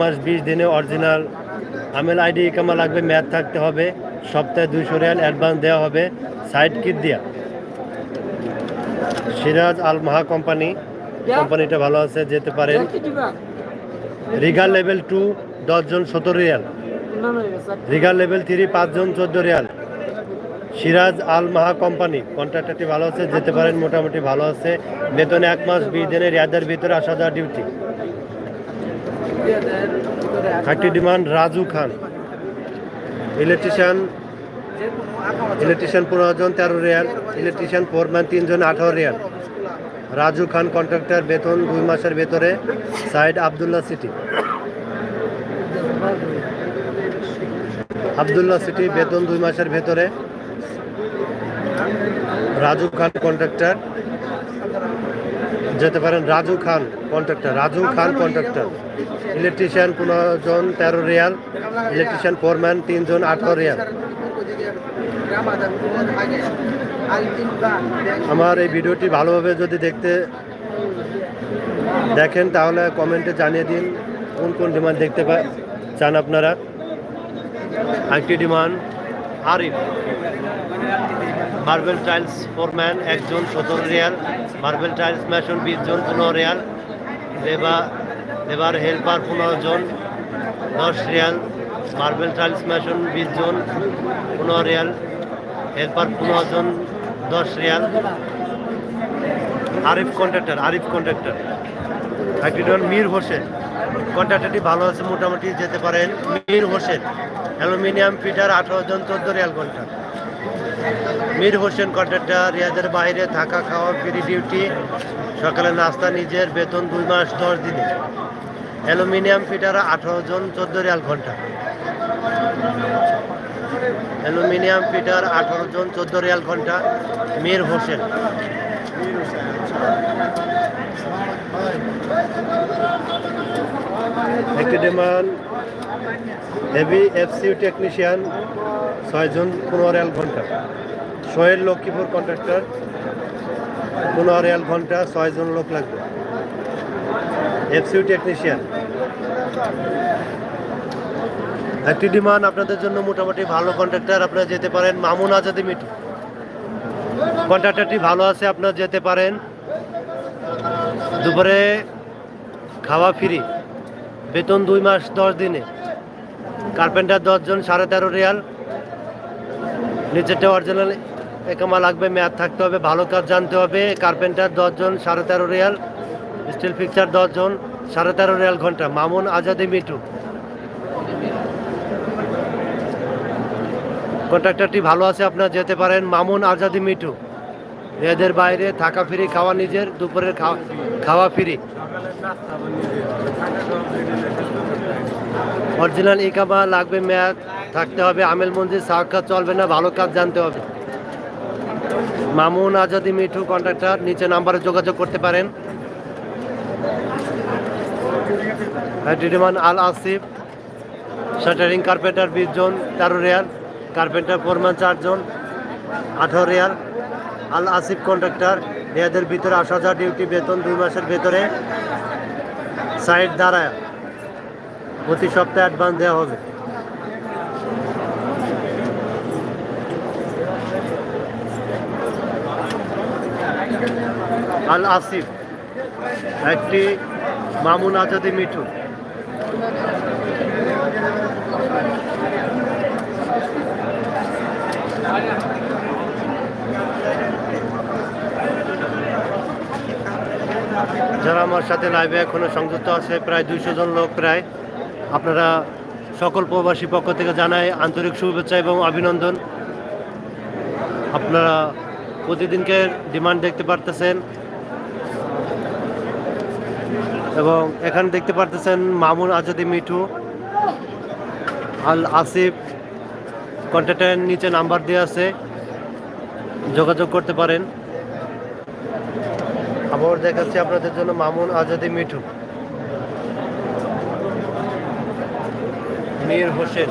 মাস বিশ দিনে অরিজিনাল আমেল আইডি কামা লাগবে ম্যাথ থাকতে হবে। সপ্তাহে দুইশো রিয়াল অ্যাডভান্স দেওয়া হবে। সাইড কিট দিয়া। সিরাজ আল মাহা কোম্পানি কোম্পানিটা ভালো আছে যেতে পারেন। রিগাল লেভেল টু দশজন সতেরো রিয়াল রিগাল লেভেল থ্রি পাঁচজন চোদ্দ রিয়াল সিরাজ আল মাহা কোম্পানি কন্ট্রাক্টরটি ভালো আছে যেতে পারেন মোটামুটি ভালো আছে। বেতন এক মাস বিশ দিনের রিয়াদের ভিতরে আসা যাওয়া duty thirty demand Raju Khan. Electrician electrician পনেরো জন, তেরো রিয়াল। ইলেকট্রিশিয়ান ফোরম্যান তিনজন, আঠারো রিয়াল। রাজু খান কন্ট্রাক্টর, বেতন দুই মাসের ভেতরে site Abdullah City. Abdullah City, বেতন দুই মাসের ভেতরে। রাজু খান কন্ট্রাক্টর। যেতে পারেন Raju Khan contractor Raju Khan contractor electrician পনেরো জন তেরো রিয়াল। ইলেকট্রিশিয়ান ফোরম্যান তিনজন, আঠারো রিয়াল। আমার এই ভিডিওটি ভালোভাবে যদি দেখতে দেখেন, তাহলে কমেন্টে জানিয়ে দিন কোন কোন ডিমান্ড দেখতে চান আপনারা। আরেকটি demand Arif marble tiles foreman একজন সতেরো রিয়াল। মার্বেল টাইলস মেশন বিশ জন, পনেরো রিয়াল। লেবার লেবার হেল্পার পনেরো জন, দশ রিয়াল। মার্বেল টাইলস মেশন বিশ জন, পনেরো রিয়াল। হেল্পার পনেরো জন, দশ riyal. Arif contractor Arif contractor জন মীর হোসেন। কন্ট্রাক্টরটি ভালো আছে, মোটামুটি যেতে পারেন। মীর হোসেন, অ্যালুমিনিয়াম ফিটার, আঠারো জন, চোদ্দ রিয়াল ঘণ্টা। মীর হোসেন কন্ট্রাক্টর রিয়াদের বাইরে, থাকা খাওয়া ফ্রি ডিউটি সকালে নাস্তা, নিজের বেতন দুই মাস, দশ দিনে। অ্যালুমিনিয়াম ফিটার, আঠারো জন, চোদ্দ রিয়াল ঘণ্টা। অ্যালুমিনিয়াম ফিটার, আঠারো জন, চোদ্দ রিয়াল ঘণ্টা। মীর হোসেন। একটি ডিমান্ড হেভি এফসিউ টেকনিশিয়ান, ছয়জন পনেরো রিয়াল ঘণ্টা। সোহেল লক্ষ্মীপুর কন্ট্রাক্টর, পনেরো ঘণ্টা, ছয়জন লোক লাগবে। এফসিউ টেকনিশিয়ান। একটি ডিমান্ড আপনাদের জন্য মোটামুটি ভালো কন্ট্রাক্টর, আপনারা যেতে পারেন মামুন আজাদি মিটু কন্ট্রাক্টরটি ভালো আছে, আপনারা যেতে পারেন। দুপুরে খাওয়া ফ্রি। বেতন দুই মাস, দশ দিনে। কার্পেন্টার দশজন, সাড়ে তেরো রিয়াল। নিচেরটা অরিজিনাল একামা লাগবে ম্যাথ থাকতে হবে, ভালো কাজ জানতে হবে। কার্পেন্টার দশজন, সাড়ে তেরো রিয়াল। স্টিল ফিক্সার দশজন, সাড়ে তেরো রিয়াল ঘণ্টা। মামুন, আজাদি মিটু কন্ট্রাক্টরটি ভালো আছে, আপনারা যেতে পারেন। মামুন, আজাদি মিটু এদের বাইরে থাকা ফ্রি, খাওয়া নিজের, দুপুরের খাওয়া ফ্রি। অরিজিনাল ইকামা লাগবে ম্যাথ থাকতে হবে, আমেল মঞ্জির সাক্ষাৎ চলবে না, ভালো কাজ জানতে হবে। মামুন আজাদি মিঠু কন্ট্রাক্টর নিচে নাম্বারে যোগাযোগ করতে পারেন। ডিডিমান আল আসিফ, শাটারিং কার্পেন্টার বিশ জন, তেরো রিয়াল, কার্পেন্টার ফোরম্যান চারজন আঠারো রিয়াল। আল আসিফ কন্ট্রাক্টর এদের ভিতরে আসা যাওয়া ডিউটি বেতন দুই মাসের ভেতরে। সাইড দাঁড়ায়। প্রতি সপ্তাহে অ্যাডভান্স দেওয়া হবে। আল আসিফ, একটি মামুন আজাদি মিঠু আমার সাথে লাইভে এখনও সংযুক্ত আছে প্রায় দুইশো জন লোক প্রায়। আপনারা সকল প্রবাসী পক্ষ থেকে জানাই আন্তরিক শুভেচ্ছা এবং অভিনন্দন। আপনারা প্রতিদিনকে ডিমান্ড দেখতে পারতেছেন। এবং এখানে দেখতে পারতেছেন মামুন আজাদি মিঠু, আল আসিফ। কন্ট্যাক্টের নিচে নাম্বার দেওয়া আছে। যোগাযোগ করতে পারেন। আবার দেখাচ্ছি আপনাদের জন্য মামুন আজাদি মিঠু। মীর হোসেন।